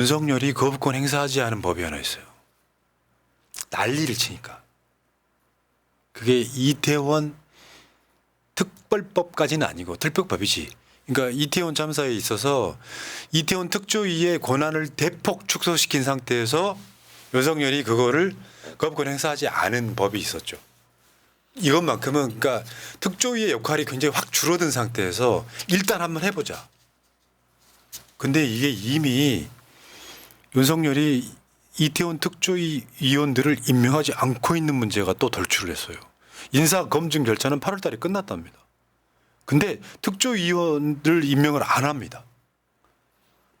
윤석열이 거부권 행사하지 않은 법이 하나 있어요. 난리를 치니까. 그게 이태원 특별법까지는 아니고 특별법이지. 그러니까 이태원 참사에 있어서 이태원 특조위의 권한을 대폭 축소시킨 상태에서 윤석열이 그거를 거부권 행사하지 않은 법이 있었죠. 이것만큼은 그러니까 특조위의 역할이 굉장히 확 줄어든 상태에서 일단 한번 해보자. 근데 이게 이미 윤석열이 이태원 특조위 위원들을 임명하지 않고 있는 문제가 또 돌출을 했어요. 인사 검증 절차는 8월 달에 끝났답니다. 근데 특조위원들 임명을 안 합니다.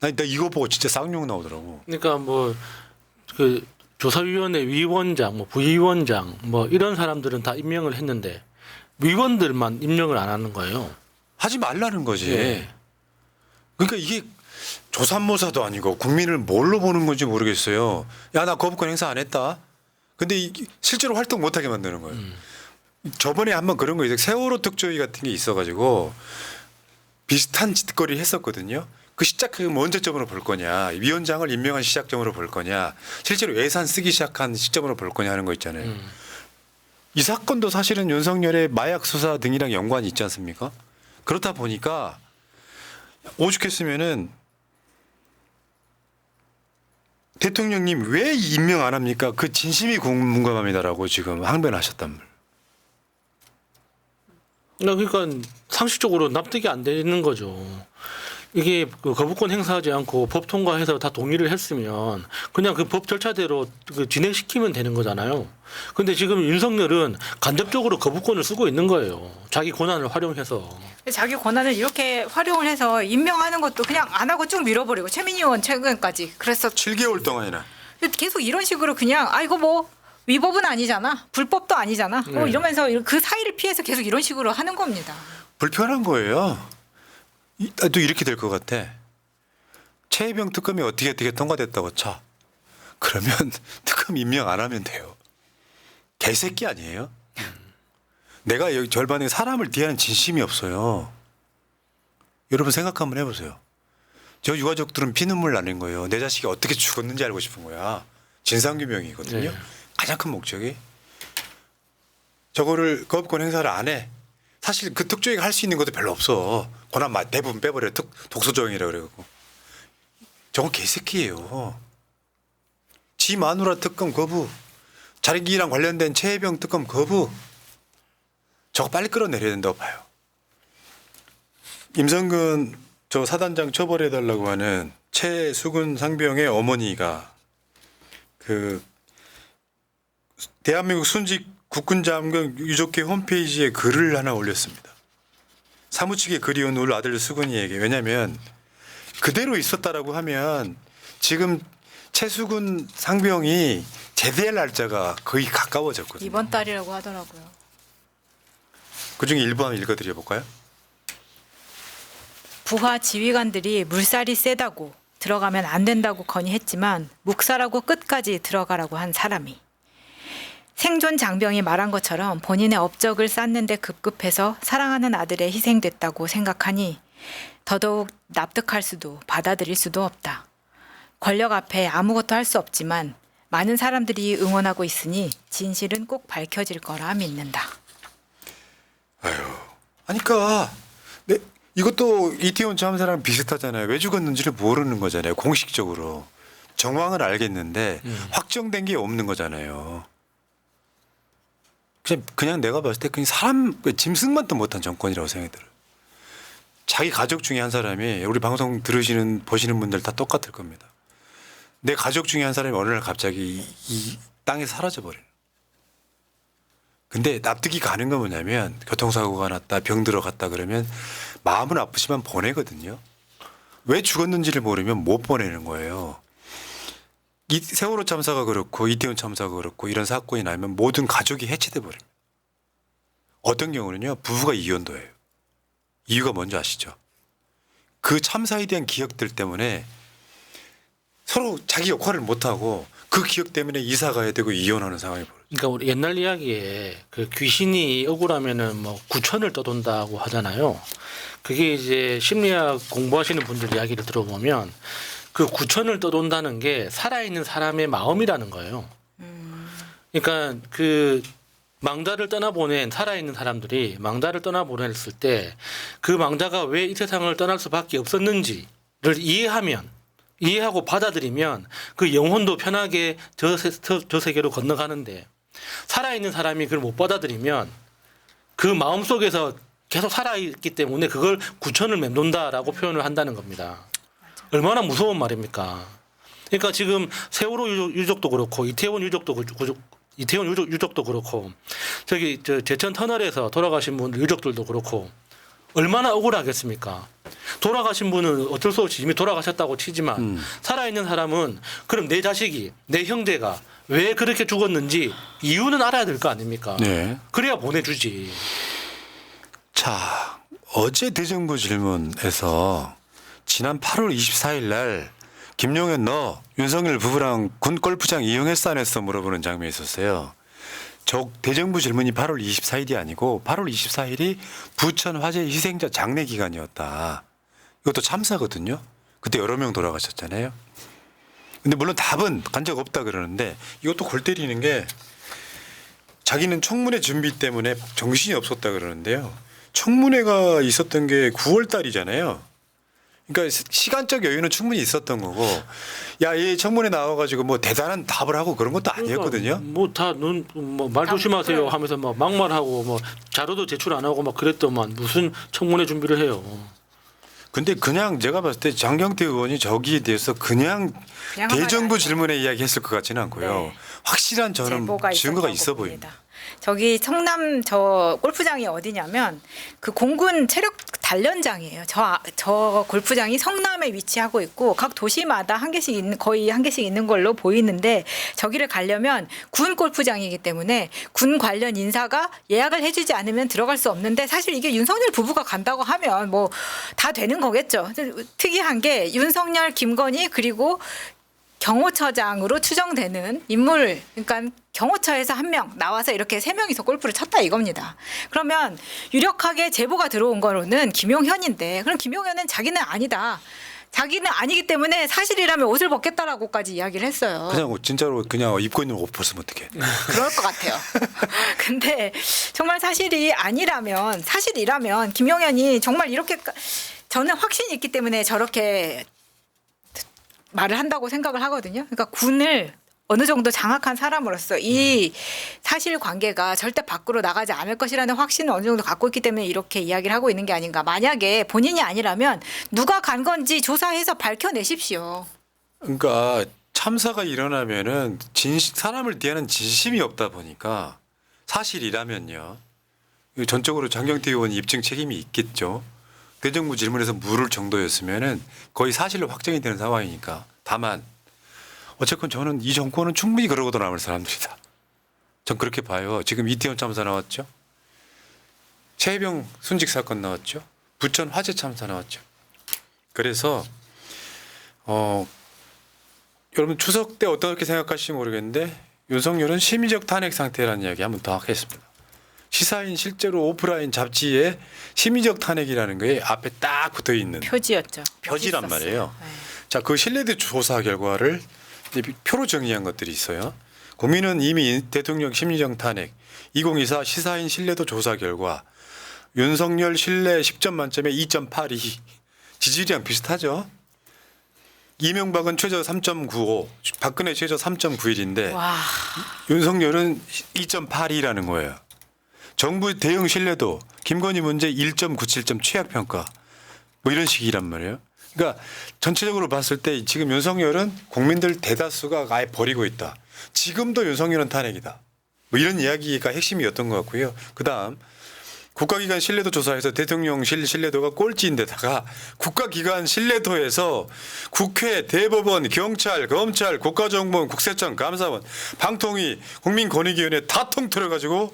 나, 나 이거 보고 진짜 쌍욕 나오더라고. 그러니까 뭐 그 조사위원회 위원장, 뭐 부위원장, 뭐 이런 사람들은 다 임명을 했는데 위원들만 임명을 안 하는 거예요. 하지 말라는 거지. 예. 그러니까 이게 조산모사도 아니고 국민을 뭘로 보는 건지 모르겠어요. 야 나 거부권 행사 안 했다. 근데 이, 실제로 활동 못하게 만드는 거예요. 저번에 한번 그런 거 있어요. 세월호 특조위 같은 게 있어가지고 비슷한 짓거리 했었거든요. 그 시작점을 언제점으로 볼 거냐, 위원장을 임명한 시작점으로 볼 거냐, 실제로 예산 쓰기 시작한 시점으로 볼 거냐 하는 거 있잖아요. 음. 이 사건도 사실은 윤석열의 마약 수사 등이랑 연관이 있지 않습니까? 그렇다 보니까 오죽했으면은 대통령님 왜 임명 안 합니까? 그 진심이 궁금합니다라고 지금 항변하셨단 말. 그러니까 상식적으로 납득이 안 되는 거죠. 이게 그 거부권 행사하지 않고 법 통과해서 다 동의를 했으면 그냥 그 법 절차대로 그 진행시키면 되는 거잖아요. 근데 지금 윤석열은 간접적으로 거부권을 쓰고 있는 거예요. 자기 권한을 활용해서. 자기 권한을 이렇게 활용을 해서 임명하는 것도 그냥 안 하고 쭉 밀어버리고 최민희 의원 최근까지 그래서 7개월 동안이나 계속 이런 식으로 그냥 아 이거 뭐 위법은 아니잖아 불법도 아니잖아 뭐 네. 이러면서 그 사이를 피해서 계속 이런 식으로 하는 겁니다. 불편한 거예요. 이- 아, 또 이렇게 될 것 같아. 최혜병 특검이 어떻게 어떻게 통과됐다고 쳐. 그러면 특검 임명 안 하면 돼요. 개새끼 아니에요? 내가 여기 절반에 사람을 대하는 진심이 없어요. 여러분 생각 한번 해보세요. 저 유가족들은 피눈물 나는 거예요. 내 자식이 어떻게 죽었는지 알고 싶은 거야. 진상규명이거든요. 네. 가장 큰 목적이. 저거를 거부권 행사를 안 해. 사실 그 특조위가 할 수 있는 것도 별로 없어. 권한 마- 대부분 빼버려. 특, 독소조항이라 그래갖고. 저건 개새끼예요. 지 마누라 특검 거부. 자기랑 관련된 최혜병 특검 거부. 저거 빨리 끌어내려야 된다고 봐요. 임성근 저 사단장 처벌해달라고 하는 최수근 상병의 어머니가 그 대한민국 순직 국군장병 유족회 홈페이지에 글을 하나 올렸습니다. 사무치게 그리운 울 아들 수근이에게 왜냐하면 그대로 있었다라고 하면 지금 최수근 상병이 제대할 날짜가 거의 가까워졌거든요. 이번 달이라고 하더라고요. 그 중에 일부 한번 읽어드려 볼까요? 부하 지휘관들이 물살이 세다고 들어가면 안 된다고 건의했지만 묵살하고 끝까지 들어가라고 한 사람이 생존 장병이 말한 것처럼 본인의 업적을 쌓는데 급급해서 사랑하는 아들의 희생됐다고 생각하니 더더욱 납득할 수도 받아들일 수도 없다. 권력 앞에 아무것도 할 수 없지만 많은 사람들이 응원하고 있으니 진실은 꼭 밝혀질 거라 믿는다. 아유, 아니까 네, 이것도 이태원 참사랑 비슷하잖아요. 왜 죽었는지를 모르는 거잖아요. 공식적으로 정황을 알겠는데 확정된 게 없는 거잖아요. 그냥 그냥 내가 봤을 때 그냥 사람 그 짐승만도 못한 정권이라고 생각이 들어요. 자기 가족 중에 한 사람이 우리 방송 들으시는 보시는 분들 다 똑같을 겁니다. 내 가족 중에 한 사람이 어느 날 갑자기 이, 이 땅에 사라져 버려요. 근데 납득이 가는 건 뭐냐면 교통사고가 났다 병 들어갔다 그러면 마음은 아프지만 보내거든요. 왜 죽었는지를 모르면 못 보내는 거예요. 이 세월호 참사가 그렇고 이태원 참사가 그렇고 이런 사건이 나면 모든 가족이 해체돼 버립니다. 어떤 경우는요 부부가 이혼도 해요. 이유가 뭔지 아시죠? 그 참사에 대한 기억들 때문에 서로 자기 역할을 못 하고 그 기억 때문에 이사 가야 되고 이혼하는 상황이 벌어요. 그러니까 우리 옛날 이야기에 그 귀신이 억울하면은 뭐 구천을 떠돈다고 하잖아요. 그게 이제 심리학 공부하시는 분들 이야기를 들어보면 그 구천을 떠돈다는 게 살아있는 사람의 마음이라는 거예요. 그러니까 그 망자를 떠나보낸 살아있는 사람들이 망자를 떠나보냈을 때 그 망자가 왜 이 세상을 떠날 수밖에 없었는지를 이해하면 이해하고 받아들이면 그 영혼도 편하게 저, 세, 저, 저 세계로 건너가는데 살아있는 사람이 그걸 못 받아들이면 그 마음 속에서 계속 살아있기 때문에 그걸 구천을 맴돈다라고 표현을 한다는 겁니다. 얼마나 무서운 말입니까? 그러니까 지금 세월호 유족- 유족도 그렇고 이태원 유족도 이태원 유족, 유족도 그렇고 저기 저 제천 터널에서 돌아가신 분 유족들도 그렇고 얼마나 억울하겠습니까? 돌아가신 분은 어쩔 수 없이 이미 돌아가셨다고 치지만 음. 살아있는 사람은 그럼 내 자식이 내 형제가 왜 그렇게 죽었는지 이유는 알아야 될 거 아닙니까? 네. 그래야 보내주지. 자, 어제 대정부 질문에서 지난 8월 24일 날 김용현 너 윤석열 부부랑 군 골프장 이용했어 안 했어 물어보는 장면이 있었어요. 저 대정부 질문이 8월 24일이 아니고 8월 24일이 부천 화재 희생자 장례 기간이었다. 이것도 참사거든요. 그때 여러 명 돌아가셨잖아요. 근데 물론 답은 간 적 없다 그러는데 이것도 골 때리는 게 자기는 청문회 준비 때문에 정신이 없었다 그러는데요. 청문회가 있었던 게 9월 달이잖아요. 그러니까 시- 시간적 여유는 충분히 있었던 거고, 야, 이 청문회 나와가지고 뭐 대단한 답을 하고 그런 것도 아니었거든요. 뭐다눈뭐말 조심하세요 그래. 하면서 막 막말하고 뭐 자료도 제출 안 하고 막 그랬더만 무슨 청문회 준비를 해요. 근데 그냥 제가 봤을 때 장경태 의원이 저기에 대해서 그냥 그냥 대정부. 질문에 이야기했을 것 같지는 않고요. 네. 확실한 저는 증거가 있어. 보입니다. 저기 성남 저 골프장이 어디냐면 그 공군 체력 단련장이에요. 저, 아- 저 골프장이 성남에 위치하고 있고 각 도시마다 한 개씩 있는 거의 한 개씩 있는 걸로 보이는데 저기를 가려면 군 골프장이기 때문에 군 관련 인사가 예약을 해주지 않으면 들어갈 수 없는데 사실 이게 윤석열 부부가 간다고 하면 뭐 다 되는 거겠죠. 특이한 게 윤석열, 김건희 그리고 경호처장으로 추정되는 인물, 그러니까 경호처에서 한 명 나와서 이렇게 세 명이서 골프를 쳤다 이겁니다. 그러면 유력하게 제보가 들어온 거로는 김용현인데, 그럼 김용현은 자기는 아니다. 자기는 아니기 때문에 사실이라면 옷을 벗겠다라고까지 이야기를 했어요. 그냥 진짜로 그냥 입고 있는 옷 벗으면 어떡해. 그럴 것 같아요. 근데 정말 사실이 아니라면 사실이라면 김용현이 정말 이렇게 저는 확신이 있기 때문에 저렇게 말을 한다고 생각을 하거든요. 그러니까 군을 어느 정도 장악한 사람으로서 이 사실 관계가 절대 밖으로 나가지 않을 것이라는 확신을 어느 정도 갖고 있기 때문에 이렇게 이야기를 하고 있는 게 아닌가. 만약에 본인이 아니라면 누가 간 건지 조사해서 밝혀내십시오. 그러니까 참사가 일어나면은 진실 사람을 대하는 진심이 없다 보니까 사실이라면요. 전적으로 장경태 의원 입증 책임이 있겠죠. 대정부 질문에서 물을 정도였으면은 거의 사실로 확정이 되는 상황이니까. 다만 어쨌건 저는 이 정권은 충분히 그러고도 남을 사람들이다. 전 그렇게 봐요. 지금 이태원 참사 나왔죠. 최혜병 순직 사건 나왔죠. 부천 화재 참사 나왔죠. 그래서 어 여러분 추석 때 어떻게 생각하실지 모르겠는데 윤석열은 심리적 탄핵 상태라는 이야기 한번 더 하겠습니다. 시사인 실제로 오프라인 잡지에 심리적 탄핵이라는 게 앞에 딱 붙어 있는 표지였죠. 표지란. 말이에요. 네. 자, 그 신뢰도 조사 결과를 이제 표로 정리한 것들이 있어요. 국민은 이미 대통령 심리적 탄핵 2024 시사인 신뢰도 조사 결과 윤석열 신뢰 10점 만점에 2.82 지지율이랑 비슷하죠. 이명박은 최저 3.95, 박근혜 최저 3.91인데 와, 윤석열은 2.82라는 거예요. 정부 대응 신뢰도 김건희 문제 1.97점 최악 평가 뭐 이런 식이란 말이에요. 그러니까 전체적으로 봤을 때 지금 윤석열은 국민들 대다수가 아예 버리고 있다. 지금도 윤석열은 탄핵이다. 뭐 이런 이야기가 핵심이었던 것 같고요. 그다음 국가기관 신뢰도 조사에서 대통령실 신뢰도가 꼴찌인데다가 국가기관 신뢰도에서 국회, 대법원, 경찰, 검찰, 국가정보원, 국세청, 감사원, 방통위, 국민권익위원회 다 통틀어가지고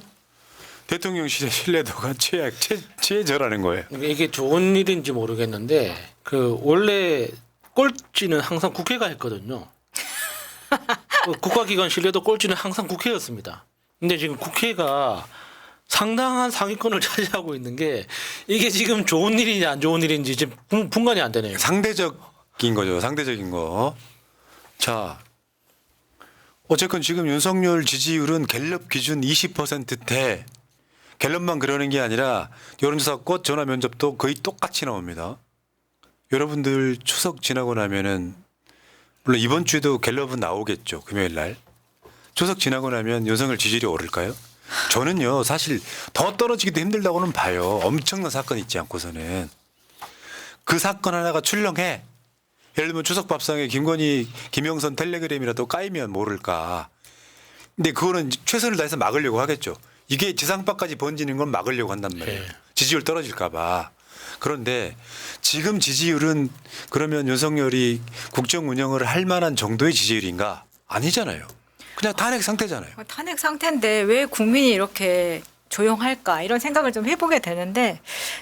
대통령실의 신뢰도가 최악, 최, 최저라는 거예요. 이게 좋은 일인지 모르겠는데 그 원래 꼴찌는 항상 국회가 했거든요. 그 국가기관 신뢰도 꼴찌는 항상 국회였습니다. 근데 지금 국회가 상당한 상위권을 차지하고 있는 게 이게 지금 좋은 일이냐 안 좋은 일인지 지금 분- 분간이 안 되네요. 상대적 거죠. 상대적인 거. 자, 어쨌건 지금 윤석열 지지율은 갤럽 기준 20%대. 갤럽만 그러는 게 아니라 여론조사 꽃 전화 면접도 거의 똑같이 나옵니다. 여러분들 추석 지나고 나면은 물론 이번 주에도 갤럽은 나오겠죠. 금요일 날. 추석 지나고 나면 윤석열 지지율이 오를까요? 저는요 사실 더 떨어지기도 힘들다고는 봐요. 엄청난 사건 있지 않고서는 그 사건 하나가 출렁해. 예를 들면 추석 밥상에 김건희, 김영선 텔레그램이라도 까이면 모를까. 근데 그거는 최선을 다해서 막으려고 하겠죠. 이게 지상파까지 번지는 건 막으려고 한단 말이에요. 네. 지지율 떨어질까봐. 그런데 지금 지지율은 그러면 윤석열이 국정 운영을 할 만한 정도의 지지율인가? 아니잖아요. 그냥 탄핵 상태잖아요. 어, 탄핵 상태인데 왜 국민이 이렇게 조용할까 이런 생각을 좀 해보게 되는데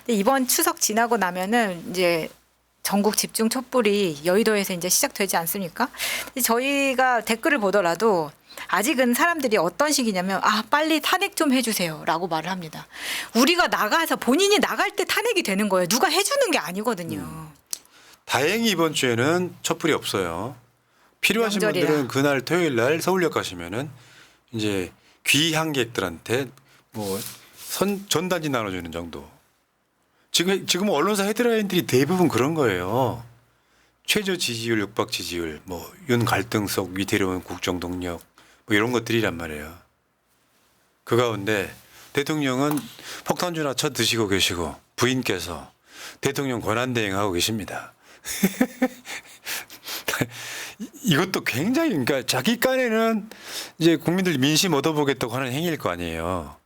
이번 추석 지나고 나면은 이제 전국 집중 촛불이 여의도에서 이제 시작되지 않습니까? 저희가 댓글을 보더라도 아직은 사람들이 어떤 식이냐면 아 빨리 탄핵 좀 해주세요라고 말을 합니다. 우리가 나가서 본인이 나갈 때 탄핵이 되는 거예요. 누가 해주는 게 아니거든요. 다행히 이번 주에는 촛불이 없어요. 필요하신 명절이라. 분들은 그날 토요일 날 서울역 가시면은 이제 귀향객들한테 뭐 선, 전단지 나눠주는 정도. 지금 지금 언론사 헤드라인들이 대부분 그런 거예요. 최저 지지율, 육박 지지율, 뭐 윤 갈등 속 위태로운 국정 동력, 뭐 이런 것들이란 말이에요. 그 가운데 대통령은 폭탄주나 쳐 드시고 계시고 부인께서 대통령 권한대행하고 계십니다. 이것도 굉장히 그러니까 자기 깐에는 이제 국민들 민심 얻어보겠다고 하는 행위일 거 아니에요.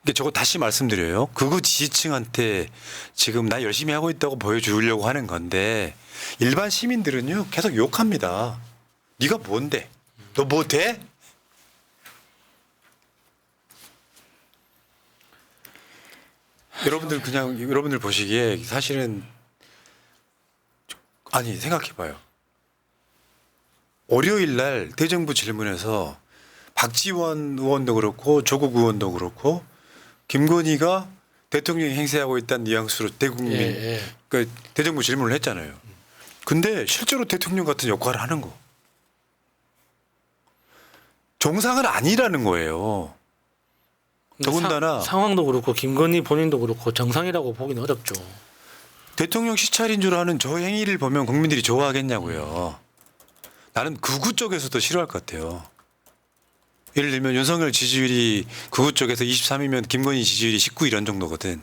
근데 저거 다시 말씀드려요. 극우 지지층한테 지금 나 열심히 하고 있다고 보여주려고 하는 건데 일반 시민들은요 계속 욕합니다. 네가 뭔데? 너 뭐 돼? 여러분들 그냥 여러분들 보시기에 사실은 아니 생각해봐요. 월요일 날 대정부 질문에서 박지원 의원도 그렇고 조국 의원도 그렇고 김건희가 대통령이 행세하고 있다는 뉘앙스로 대국민 예, 예. 그 대정부 질문을 했잖아요. 근데 실제로 대통령 같은 역할을 하는 거. 정상은 아니라는 거예요. 더군다나 사- 상황도 그렇고 김건희 본인도 그렇고 정상이라고 보기는 어렵죠. 대통령 시찰인 줄 아는 저 행위를 보면 국민들이 좋아하겠냐고요. 나는 극우 쪽에서도 싫어할 것 같아요. 예를 들면 윤석열 지지율이 극우 쪽에서 23이면 김건희 지지율이 19 이런 정도거든.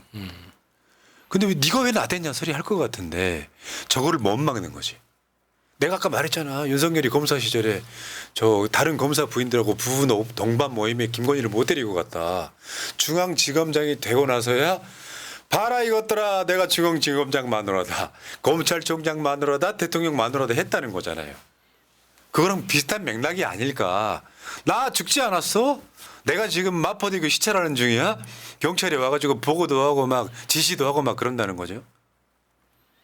근데 왜 네가 왜 나댔냐 소리 할 것 같은데 저거를 못 막는 거지. 내가 아까 말했잖아. 윤석열이 검사 시절에 저 다른 검사 부인들하고 부부 노- 동반 모임에 김건희를 못 데리고 갔다. 중앙지검장이 되고 나서야 봐라 이것들아 내가 중앙지검장 마누라다. 검찰총장 마누라다. 대통령 마누라다 했다는 거잖아요. 그거랑 비슷한 맥락이 아닐까. 나 죽지 않았어? 내가 지금 마포대교 시찰하는 중이야? 경찰이 와가지고 보고도 하고 막 지시도 하고 막 그런다는 거죠.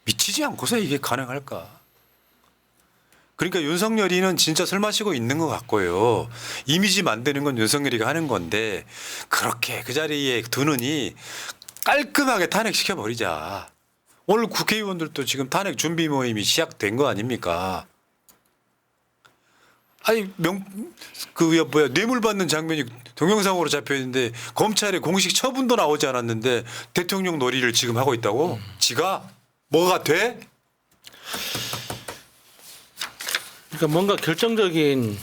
미치지 않고서 이게 가능할까? 그러니까 윤석열이는 진짜 술 마시고 있는 것 같고요. 이미지 만드는 건 윤석열이가 하는 건데 그렇게 그 자리에 두느니 깔끔하게 탄핵시켜 버리자. 오늘 국회의원들도 지금 탄핵 준비 모임이 시작된 거 아닙니까? 아니 명그 뭐야 뇌물 받는 장면이 동영상으로 잡혀 있는데 검찰의 공식 처분도 나오지 않았는데 대통령 놀이를 지금 하고 있다고? 지가 뭐가 돼? 그러니까 뭔가 결정적인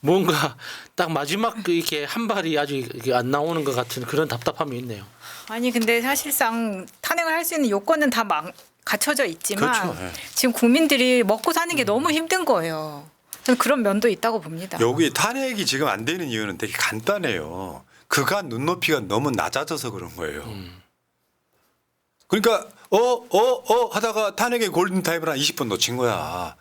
뭔가 딱 마지막 그 이렇게 한 발이 아직 이게 안 나오는 것 같은 그런 답답함이 있네요. 아니 근데 사실상 탄핵을 할 수 있는 요건은 다 막 갖춰져 있지만 그렇죠. 예. 지금 국민들이 먹고 사는 게 너무 힘든 거예요. 저는 그런 면도 있다고 봅니다. 여기 탄핵이 지금 안 되는 이유는 되게 간단해요. 그간 눈높이가 너무 낮아져서 그런 거예요. 그러니까 어 어 어 하다가 탄핵의 골든 타임을 한 20분 놓친 거야.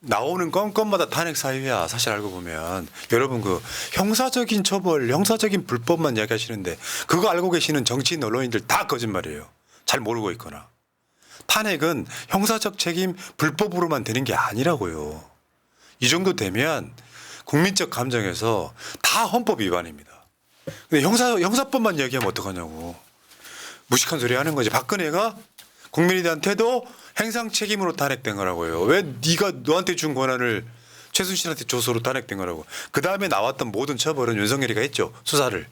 나오는 건건마다 탄핵 사유야. 사실 알고 보면 여러분 그 형사적인 처벌, 형사적인 불법만 이야기하시는데 그거 알고 계시는 정치인 언론인들 다 거짓말이에요. 잘 모르고 있거나. 탄핵은 형사적 책임 불법으로만 되는 게 아니라고요. 이 정도 되면 국민적 감정에서 다 헌법 위반입니다. 근데 형사 형사법만 얘기하면 어떡하냐고. 무식한 소리 하는 거지. 박근혜가 국민들한테도 행상 책임으로 탄핵된 거라고요. 왜 네가 너한테 준 권한을 최순실한테 줘서로 탄핵된 거라고. 그 다음에 나왔던 모든 처벌은 윤석열이가 했죠 수사를.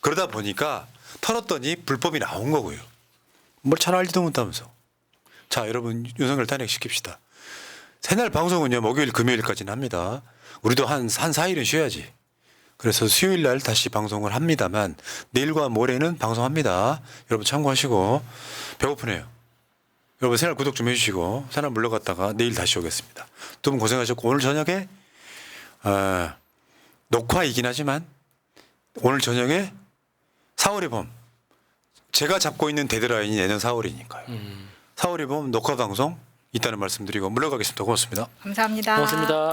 그러다 보니까 털었더니 불법이 나온 거고요. 뭘 잘 알지도 못하면서. 자 여러분 윤석열 탄핵시킵시다. 새날 방송은요 목요일 금요일까지는 합니다. 우리도 한 한 4일은 쉬어야지. 그래서 수요일 날 다시 방송을 합니다만 내일과 모레는 방송합니다. 여러분 참고하시고 배고프네요. 여러분 새날 구독 좀 해주시고 새날 물러갔다가 내일 다시 오겠습니다. 두 분 고생하셨고 오늘 저녁에 어, 녹화이긴 하지만 오늘 저녁에 4월의 봄 제가 잡고 있는 데드라인이 내년 4월이니까요. 4월의 봄 녹화 방송 있다는 말씀드리고 물러가겠습니다. 고맙습니다. 감사합니다. 고맙습니다.